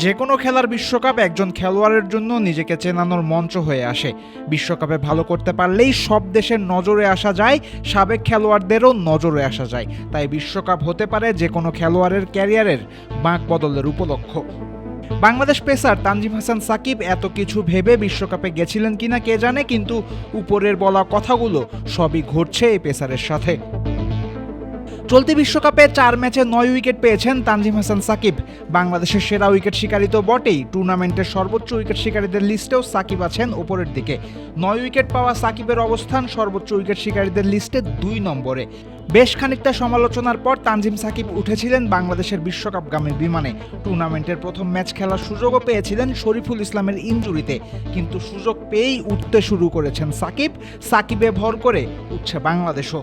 যে কোনো খেলার বিশ্বকাপ একজন খেলোয়াড়ের জন্য নিজেকে চেনানোর মঞ্চ হয়ে আসে। বিশ্বকাপে ভালো করতে পারলেই সব দেশের নজরে আসা যায়, সাবেক খেলোয়াড়দেরও নজরে আসা যায়। তাই বিশ্বকাপ হতে পারে যে কোনো খেলোয়াড়ের ক্যারিয়ারের বাঁক বদলের উপলক্ষ। বাংলাদেশ পেসার তানজিম হাসান সাকিব এত কিছু ভেবে বিশ্বকাপে গেছিলেন কিনা কে জানে, কিন্তু উপরের বলা কথাগুলো সবই ঘটছে এই পেসারের সাথে। চলতি বিশ্বকাপে চার ম্যাচে নয় উইকেট পেয়েছেন তানজিম হাসান সাকিব। বাংলাদেশের সেরা উইকেট শিকারী তো বটেই। টুর্নামেন্টের সর্বোচ্চ উইকেট শিকারীদের লিস্টেও সাকিব আছেন ওপরের দিকে। নয় উইকেট পাওয়া সাকিবের অবস্থান সর্বোচ্চ উইকেট শিকারীদের লিস্টে দুই নম্বরে। বেশ খানিকটা সমালোচনার পর তানজিম সাকিব উঠেছিলেন বাংলাদেশের বিশ্বকাপগামী বিমানে। টুর্নামেন্টের প্রথম ম্যাচ খেলার সুযোগও পেয়েছিলেন শরীফুল ইসলামের ইনজুরিতে কিন্তু সুযোগ পেয়েই উঠতে শুরু করেছেন সাকিব। সাকিবে ভর করে উঠছে বাংলাদেশও।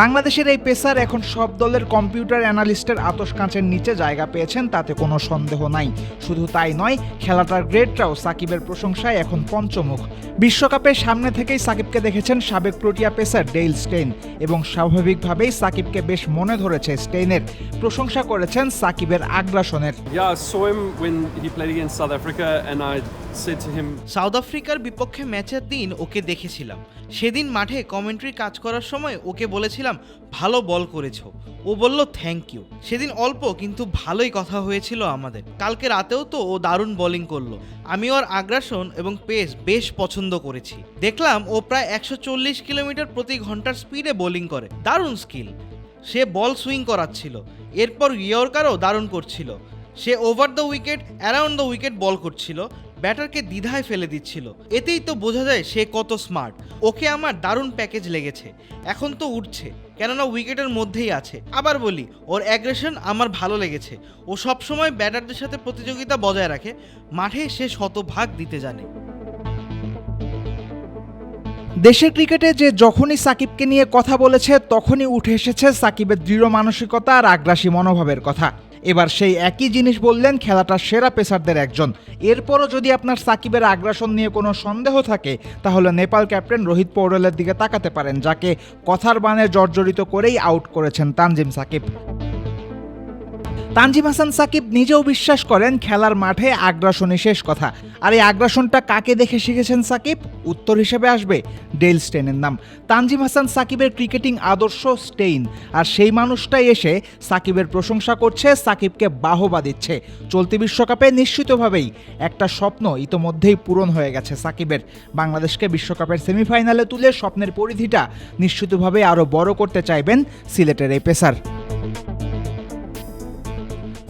বাংলাদেশের এই পেসার এখন সব দলের কম্পিউটার অ্যানালিস্টের আতস কাঁচের নিচে জায়গা পেয়েছেন, তাতে কোনো সন্দেহ নাই। শুধু তাই নয়, খেলাটার গ্রেডটাও সাকিবের প্রশংসায় এখন পঞ্চমুখ। বিশ্বকাপের সামনে থেকেই সাকিবকে দেখেছেন সাবেক প্রোটিয়া পেসার ডেইল স্টেইন এবং স্বাভাবিকভাবেই সাকিবকে বেশ মনে ধরেছে স্টেইনের। প্রশংসা করেছেন সাকিবের আগ্রাসনের। সাউথ আফ্রিকার বিপক্ষে ম্যাচের দিন ওকে দেখেছিলাম। সেদিন মাঠে কমেন্ট্রি কাজ করার সময় ওকে বলেছিলাম, ভালো বল করেছ। ও বলল থ্যাংক ইউ সেদিন অল্প, কিন্তু ভালোই কথা হয়েছিল আমাদের। কালকে রাতেও তো ও দারুণ বোলিং করল। আমি ওর আগ্রাসন এবং পেস বেশ পছন্দ করেছি। দেখলাম ও প্রায় একশো চল্লিশ কিলোমিটার প্রতি ঘণ্টার স্পিডে বোলিং করে। দারুণ স্কিল সে বল সুইং করাচ্ছিল। এরপর ইয়র্কারও দারুণ করছিল। সে over the wicket around the wicket ball করছিল। ব্যাটারকে দ্বিধায় ফেলে দিচ্ছিল। এতেই তো বোঝা যায় সে কত স্মার্ট। ওকে আমার দারুণ প্যাকেজ লেগেছে। এখন তো উঠছে, কেননা উইকেটের মধ্যেই আছে। আবার বলি, ওর অ্যাগ্রেশন আমার ভালো লেগেছে। ও সবসময় ব্যাটারদের সাথে প্রতিযোগিতা বজায় রাখে, মাঠে সে শতভাগ দিতে জানে। দেশের ক্রিকেটে যে যখনই সাকিবকে নিয়ে কথা বলেছে, তখনই উঠে এসেছে সাকিবের দৃঢ় মানসিকতা আর আগ্রাসী মনোভাবের কথা। এবার সেই একই জিনিস বললেন খেলাটার সেরা পেসারদের একজন। এরপরও যদি আপনার সাকিবের আগ্রাসন নিয়ে কোনো সন্দেহ থাকে, তাহলে নেপাল ক্যাপ্টেন রোহিত পৌরেলের দিকে তাকাতে পারেন, যাকে কথার বানে জর্জরিত করেই আউট করেছেন তানজিম সাকিব। তানজিম হাসান সাকিব নিজেও বিশ্বাস করেন খেলার মাঠে আগ্রাসনই শেষ কথা। আর এই আগ্রাসনটা কাকে দেখে শিখেছেন সাকিব? উত্তর হিসেবে আসবে ডেল স্টেনের নাম। তানজিম হাসান সাকিবের ক্রিকেটিং আদর্শ স্টেইন। আর সেই মানুষটাই এসে সাকিবের প্রশংসা করছে, সাকিবকে বাহবা দিচ্ছে। চলতি বিশ্বকাপে নিশ্চিতভাবেই একটা স্বপ্ন ইতোমধ্যেই পূরণ হয়ে গেছে সাকিবের। বাংলাদেশকে বিশ্বকাপের সেমিফাইনালে তুলে স্বপ্নের পরিধিটা নিশ্চিতভাবে আরও বড় করতে চাইবেন সিলেটের এই পেসার।